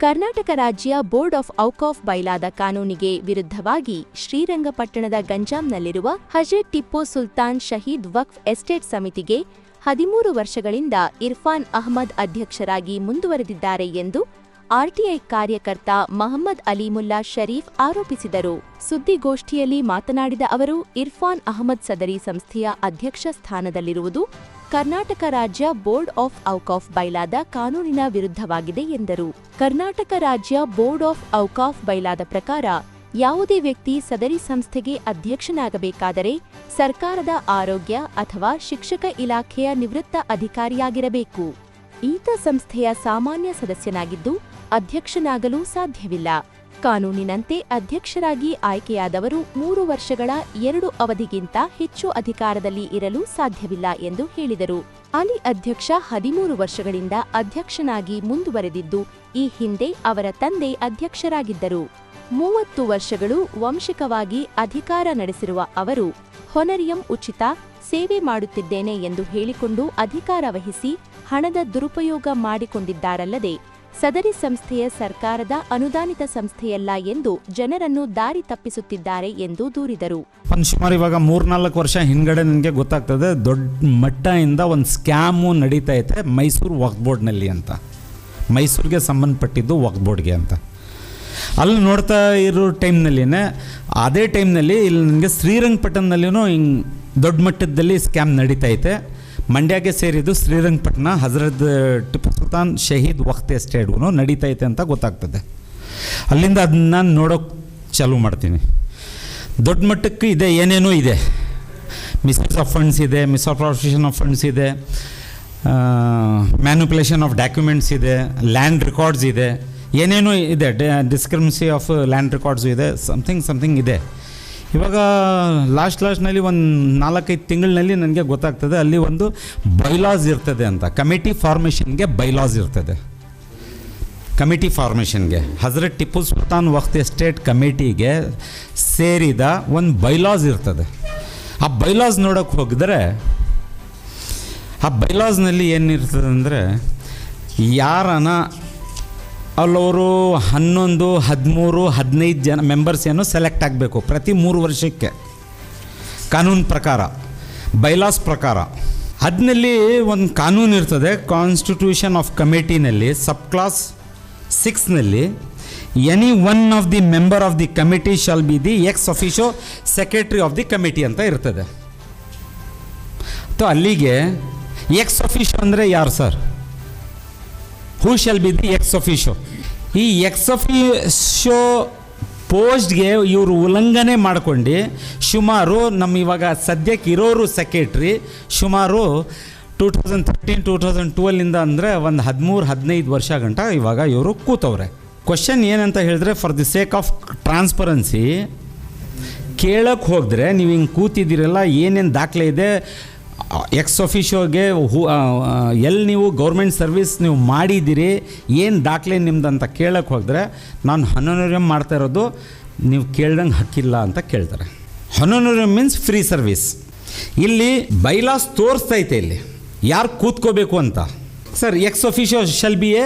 ಕರ್ನಾಟಕ ರಾಜ್ಯ board of ಔಕಾಫ್ ಬೈಲಾದ ಕಾನೂನಿಗೆ ವಿರುದ್ಧವಾಗಿ ಶ್ರೀರಂಗಪಟ್ಟಣದ ಗಂಜಾಂನಲ್ಲಿರುವ ಹಜರತ್ ಟಿಪ್ಪು ಸುಲ್ತಾನ್ ಶಹೀದ್ ವಕ್ಫ್ ಎಸ್ಟೇಟ್ ಸಮಿತಿಗೆ ಹದಿಮೂರು ವರ್ಷಗಳಿಂದ ಇರ್ಫಾನ್ ಅಹ್ಮದ್ ಅಧ್ಯಕ್ಷರಾಗಿ ಮುಂದುವರೆದಿದ್ದಾರೆ ಎಂದು ಆರ್ಟಿಐ ಕಾರ್ಯಕರ್ತ ಮಹಮ್ಮದ್ ಅಲಿಮುಲ್ಲಾ ಶರೀಫ್ ಆರೋಪಿಸಿದರು. ಸುದ್ದಿಗೋಷ್ಠಿಯಲ್ಲಿ ಮಾತನಾಡಿದ ಅವರು, ಇರ್ಫಾನ್ ಅಹಮದ್ ಸದರಿ ಸಂಸ್ಥೆಯ ಅಧ್ಯಕ್ಷ ಸ್ಥಾನದಲ್ಲಿರುವುದು ಕರ್ನಾಟಕ ರಾಜ್ಯ ಬೋರ್ಡ್ ಆಫ್ ಔಕಾಫ್ ಬೈಲಾದ ಕಾನೂನಿನ ವಿರುದ್ಧವಾಗಿದೆ ಎಂದರು. ಕರ್ನಾಟಕ ರಾಜ್ಯ ಬೋರ್ಡ್ ಆಫ್ ಔಕಾಫ್ ಬೈಲಾದ ಪ್ರಕಾರ ಯಾವುದೇ ವ್ಯಕ್ತಿ ಸದರಿ ಸಂಸ್ಥೆಗೆ ಅಧ್ಯಕ್ಷನಾಗಬೇಕಾದರೆ ಸರ್ಕಾರದ ಆರೋಗ್ಯ ಅಥವಾ ಶಿಕ್ಷಕ ಇಲಾಖೆಯ ನಿವೃತ್ತ ಅಧಿಕಾರಿಯಾಗಿರಬೇಕು. ಈತ ಸಂಸ್ಥೆಯ ಸಾಮಾನ್ಯ ಸದಸ್ಯನಾಗಿದ್ದು ಅಧ್ಯಕ್ಷನಾಗಲು ಸಾಧ್ಯವಿಲ್ಲ. ಕಾನೂನಿನಂತೆ ಅಧ್ಯಕ್ಷರಾಗಿ ಆಯ್ಕೆಯಾದವರು ಮೂರು ವರ್ಷಗಳ ಎರಡು ಅವಧಿಗಿಂತ ಹೆಚ್ಚು ಅಧಿಕಾರದಲ್ಲಿ ಇರಲು ಸಾಧ್ಯವಿಲ್ಲ ಎಂದು ಹೇಳಿದರು. ಅಲಿ ಅಧ್ಯಕ್ಷ ಹದಿಮೂರು ವರ್ಷಗಳಿಂದ ಅಧ್ಯಕ್ಷನಾಗಿ ಮುಂದುವರೆದಿದ್ದು, ಈ ಹಿಂದೆ ಅವರ ತಂದೆ ಅಧ್ಯಕ್ಷರಾಗಿದ್ದರು. ಮೂವತ್ತು ವರ್ಷಗಳು ವಂಶಿಕವಾಗಿ ಅಧಿಕಾರ ನಡೆಸಿರುವ ಅವರು, ಹೊನರಿಯಂ ಉಚಿತ ಸೇವೆ ಮಾಡುತ್ತಿದ್ದೇನೆ ಎಂದು ಹೇಳಿಕೊಂಡು ಅಧಿಕಾರ ವಹಿಸಿ ಹಣದ ದುರುಪಯೋಗ ಮಾಡಿಕೊಂಡಿದ್ದಾರಲ್ಲದೆ ಸದರಿ ಸಂಸ್ಥೆಯ ಸರ್ಕಾರದ ಅನುದಾನಿತ ಸಂಸ್ಥೆಯಲ್ಲ ಎಂದು ಜನರನ್ನು ದಾರಿ ತಪ್ಪಿಸುತ್ತಿದ್ದಾರೆ ಎಂದು ದೂರಿದರು. ಸುಮಾರು ಇವಾಗ ಮೂರ್ನಾಲ್ಕು ವರ್ಷ ಹಿಂದ್ಗಡೆ ನನಗೆ ಗೊತ್ತಾಗ್ತದೆ, ದೊಡ್ಡ ಮಟ್ಟದಿಂದ ಒಂದು ಸ್ಕ್ಯಾಮು ನಡೀತಾ ಇದೆ ಮೈಸೂರು ವಕ್ಫ್ ಬೋರ್ಡ್ನಲ್ಲಿ ಅಂತ. ಮೈಸೂರಿಗೆ ಸಂಬಂಧಪಟ್ಟಿದ್ದು ವಕ್ಫ್ ಬೋರ್ಡ್ಗೆ ಅಂತ. ಅಲ್ಲಿ ನೋಡ್ತಾ ಇರೋ ಟೈಮ್ನಲ್ಲಿನೇ, ಅದೇ ಟೈಮ್ನಲ್ಲಿ ಇಲ್ಲಿ ನನಗೆ ಶ್ರೀರಂಗಪಟ್ಟಣದಲ್ಲಿನೂ ಹಿಂಗೆ ದೊಡ್ಡ ಮಟ್ಟದಲ್ಲಿ ಸ್ಕ್ಯಾಮ್ ನಡೀತಾ ಐತೆ ಮಂಡ್ಯಗೆ ಸೇರಿದ್ದು ಶ್ರೀರಂಗಪಟ್ಟಣ, ಹಜರತ್, ಟಿಪ್ಪು ಸುಲ್ತಾನ್, ಶಹೀದ್ ವಕ್ತ್ ಎಸ್ಟೇಟ್ಗೂ ನಡೀತಾ ಐತೆ ಅಂತ ಗೊತ್ತಾಗ್ತದೆ. ಅಲ್ಲಿಂದ ಅದನ್ನ ನೋಡೋಕೆ ಚಾಲು ಮಾಡ್ತೀನಿ. ದೊಡ್ಡ ಮಟ್ಟಕ್ಕೆ ಇದೆ, ಏನೇನೂ ಇದೆ. ಮಿಸ್ಯೂಸ್ ಆಫ್ ಫಂಡ್ಸ್ ಇದೆ ಮಿಸ್ಅಪ್ರಾಪ್ರಿಯೇಷನ್ ಆಫ್ ಫಂಡ್ಸ್ ಇದೆ ಮ್ಯಾನುಪುಲೇಷನ್ ಆಫ್ ಡಾಕ್ಯುಮೆಂಟ್ಸ್ ಇದೆ ಲ್ಯಾಂಡ್ ರೆಕಾರ್ಡ್ಸ್ ಇದೆ. ಏನೇನೂ ಇದೆ ಡಿಸ್ಕ್ರಿಮಿಸಿ ಆಫ್ ಲ್ಯಾಂಡ್ ರೆಕಾರ್ಡ್ಸು ಇದೆ ಸಮಥಿಂಗ್ ಸಮಥಿಂಗ್ ಇದೆ. ಇವಾಗ ಲಾಸ್ಟ್ ಲಾಸ್ಟ್ನಲ್ಲಿ ಒಂದು ನಾಲ್ಕೈದು ತಿಂಗಳಿನಲ್ಲಿ ನನಗೆ ಗೊತ್ತಾಗ್ತದೆ, ಅಲ್ಲಿ ಒಂದು ಬೈಲಾಸ್ ಇರ್ತದೆ ಅಂತ. ಕಮಿಟಿ ಫಾರ್ಮೇಷನ್ಗೆ ಬೈಲಾಸ್ ಇರ್ತದೆ. ಕಮಿಟಿ ಫಾರ್ಮೇಷನ್ಗೆ. ಹಜರತ್ ಟಿಪ್ಪು ಸುಲ್ತಾನ್ ವಕ್ತ್ ಎಸ್ಟೇಟ್ ಕಮಿಟಿಗೆ ಸೇರಿದ ಒಂದು ಬೈಲಾಸ್ ಇರ್ತದೆ. ಆ ಬೈಲಾಸ್ ನೋಡೋಕ್ಕೆ ಹೋಗಿದ್ರೆ, ಆ ಬೈಲಾಸ್ನಲ್ಲಿ ಏನಿರ್ತದೆ ಅಂದರೆ, ಯಾರನ ಅಲ್ಲವರು ಹನ್ನೊಂದು, ಹದಿಮೂರು, ಹದಿನೈದು ಜನ ಮೆಂಬರ್ಸ್ ಏನು ಸೆಲೆಕ್ಟ್ ಆಗಬೇಕು ಪ್ರತಿ ಮೂರು ವರ್ಷಕ್ಕೆ. ಕಾನೂನು ಪ್ರಕಾರ ಬೈಲಾಸ್ ಪ್ರಕಾರ. ಅದನಲ್ಲಿ ಒಂದು ಕಾನೂನು ಇರ್ತದೆ ಕಾನ್ಸ್ಟಿಟ್ಯೂಷನ್ ಆಫ್ ಕಮಿಟಿನಲ್ಲಿ sub clause ಸಿಕ್ಸ್ನಲ್ಲಿ any one of the member of the committee shall be the ex officio secretary of the committee ಅಂತ ಇರ್ತದೆ. ಸೊ ಅಲ್ಲಿಗೆ ಎಕ್ಸ್ ಅಫಿಷೋ ಅಂದರೆ ಯಾರು sir who shall be the ex officio ಈ ex ಅಫಿಷೋ ಪೋಸ್ಟ್ಗೆ ಇವರು ಉಲ್ಲಂಘನೆ ಮಾಡ್ಕೊಂಡು ಸುಮಾರು ನಮ್ಮ ಇವಾಗ ಸದ್ಯಕ್ಕೆ ಇರೋರು ಸೆಕ್ರೆಟ್ರಿ ಸುಮಾರು two thousand thirteen two thousand ಟ್ವೆಲ್ಲಿಂದ ಅಂದರೆ ಒಂದು ಹದಿಮೂರು, ಹದಿನೈದು ವರ್ಷ ಗಂಟ ಇವಾಗ ಇವರು ಕೂತವ್ರೆ. ಕ್ವಶನ್ ಏನಂತ ಹೇಳಿದ್ರೆ for the sake of transparency ಕೇಳಕ್ಕೆ ಹೋದರೆ ನೀವು ಹಿಂಗೆ ಕೂತಿದ್ದೀರಲ್ಲ, ಏನೇನು ದಾಖಲೆ ಇದೆ ಎಕ್ಸ್ ಅಫಿಷಿಯೋಗೆ ಹೂ ಎಲ್ಲಿ ನೀವು ಗೌರ್ಮೆಂಟ್ ಸರ್ವಿಸ್ ನೀವು ಮಾಡಿದ್ದೀರಿ, ಏನು ದಾಖಲೆ ನಿಮ್ದು ಅಂತ ಕೇಳೋಕ್ಕೆ ಹೋದರೆ ನಾನು ಹನೋನೋರಿಯಮ್ ಮಾಡ್ತಾ ಇರೋದು, ನೀವು ಕೇಳ್ದಂಗೆ ಹಕ್ಕಿಲ್ಲ ಅಂತ ಕೇಳ್ತಾರೆ. ಹನೋನೋರಿಯಂ ಮೀನ್ಸ್ ಫ್ರೀ ಸರ್ವಿಸ್ ಇಲ್ಲಿ ಬೈಲಾಸ್ ತೋರಿಸ್ತೈತೆ ಇಲ್ಲಿ. ಯಾರು ಕೂತ್ಕೋಬೇಕು ಅಂತ? Sir ex officio shall be a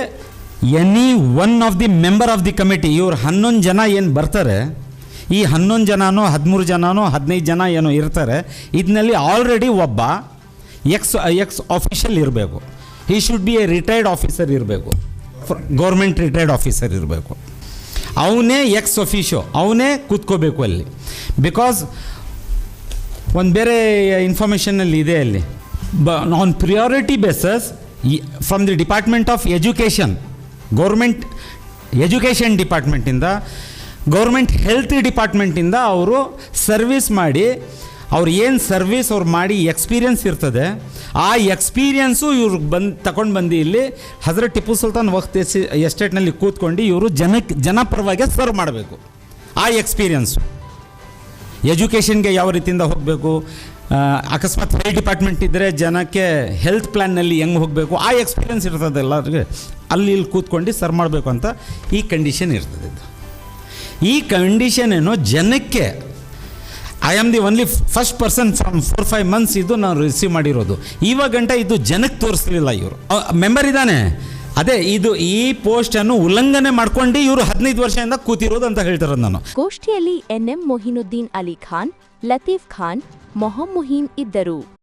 any one of the member of the committee ಇವ್ರು ಹನ್ನೊಂದು ಜನ ಏನು ಬರ್ತಾರೆ ಈ ಹನ್ನೊಂದು ಜನನೋ, ಹದಿಮೂರು ಜನನೋ, ಹದಿನೈದು ಜನ ಏನೋ ಇರ್ತಾರೆ. ಇದನ್ನಲ್ಲಿ ಆಲ್ರೆಡಿ ಒಬ್ಬ ಎಕ್ಸ್ ಎಕ್ಸ್ ಆಫೀಷಿಯಲ್ ಇರಬೇಕು. ಈ should be a retired officer ಇರಬೇಕು. ಗೌರ್ಮೆಂಟ್ ರಿಟೈರ್ಡ್ ಆಫೀಸರ್ ಇರಬೇಕು. ಅವನೇ ಎಕ್ಸ್ ಅಫಿಷಿಯೋ ಅವನೇ ಕೂತ್ಕೋಬೇಕು ಅಲ್ಲಿ. ಬಿಕಾಸ್ ಒಂದು ಬೇರೆ ಇನ್ಫಾರ್ಮೇಷನಲ್ಲಿ ಇದೆ ಅಲ್ಲಿ. ಬ on priority bases from the department of education government education ಡಿಪಾರ್ಟ್ಮೆಂಟಿಂದ government health ಡಿಪಾರ್ಟ್ಮೆಂಟಿಂದ ಅವರು ಸರ್ವಿಸ್ ಮಾಡಿ, ಅವ್ರು ಏನು ಸರ್ವಿಸ್ ಅವ್ರು ಮಾಡಿ ಎಕ್ಸ್ಪೀರಿಯನ್ಸ್ ಇರ್ತದೆ, ಆ ಎಕ್ಸ್ಪೀರಿಯನ್ಸು ಇವ್ರು ಬಂದು ತಗೊಂಡು ಬಂದು ಇಲ್ಲಿ ಹಜರತ್ ಟಿಪ್ಪು ಸುಲ್ತಾನ್ ವಕ್ತ್ ಎಸ್ ಎಸ್ಟೇಟ್ನಲ್ಲಿ ಕೂತ್ಕೊಂಡು ಇವರು ಜನಕ್ಕೆ ಜನಪರವಾಗಿ ಸರ್ವ್ ಮಾಡಬೇಕು, ಆ ಎಕ್ಸ್ಪೀರಿಯನ್ಸು. ಎಜುಕೇಷನ್ಗೆ ಯಾವ ರೀತಿಯಿಂದ ಹೋಗಬೇಕು ಅಕಸ್ಮಾತ್ ಹೆಲ್ತ್ ಡಿಪಾರ್ಟ್ಮೆಂಟ್ ಇದ್ದರೆ ಜನಕ್ಕೆ ಹೆಲ್ತ್ ಪ್ಲ್ಯಾನ್ನಲ್ಲಿ ಹೆಂಗೆ ಹೋಗಬೇಕು, ಆ ಎಕ್ಸ್ಪೀರಿಯನ್ಸ್ ಇರ್ತದೆ ಎಲ್ಲರಿಗೆ, ಅಲ್ಲಿ ಇಲ್ಲಿ ಕೂತ್ಕೊಂಡು ಸರ್ವ್ ಮಾಡಬೇಕು ಅಂತ ಈ ಕಂಡೀಷನ್ ಇರ್ತದೆ ಈ ಕಂಡೀಷನ್ ಏನು? ಜನಕ್ಕೆ I am the only first person from four five months ಇದು ನಾನು ರಿಸೀವ್ ಮಾಡಿರೋದು. ಇವಾಗ ಗಂಟ ಇದು ಜನಕ್ಕೆ ತೋರಿಸ್ಲಿಲ್ಲ ಇವರು. ಮೆಂಬರ್ ಇದ್ದಾನೆ. ಅದೇ, ಇದು ಈ ಪೋಸ್ಟನ್ನು ಉಲ್ಲಂಘನೆ ಮಾಡ್ಕೊಂಡು ಇವರು ಹದಿನೈದು ವರ್ಷದಿಂದ ಕೂತಿರೋದು ಅಂತ ಹೇಳ್ತಾರೆ ನಾನು. ಗೋಷ್ಠಿಯಲ್ಲಿ ಎನ್ಎಂ ಮೊಹಿನುದ್ದೀನ್ ಅಲಿ ಖಾನ್, ಲತೀಫ್ ಖಾನ್ ಮೊಹಮ್ಮುಹೀನ್ ಇದ್ದರು.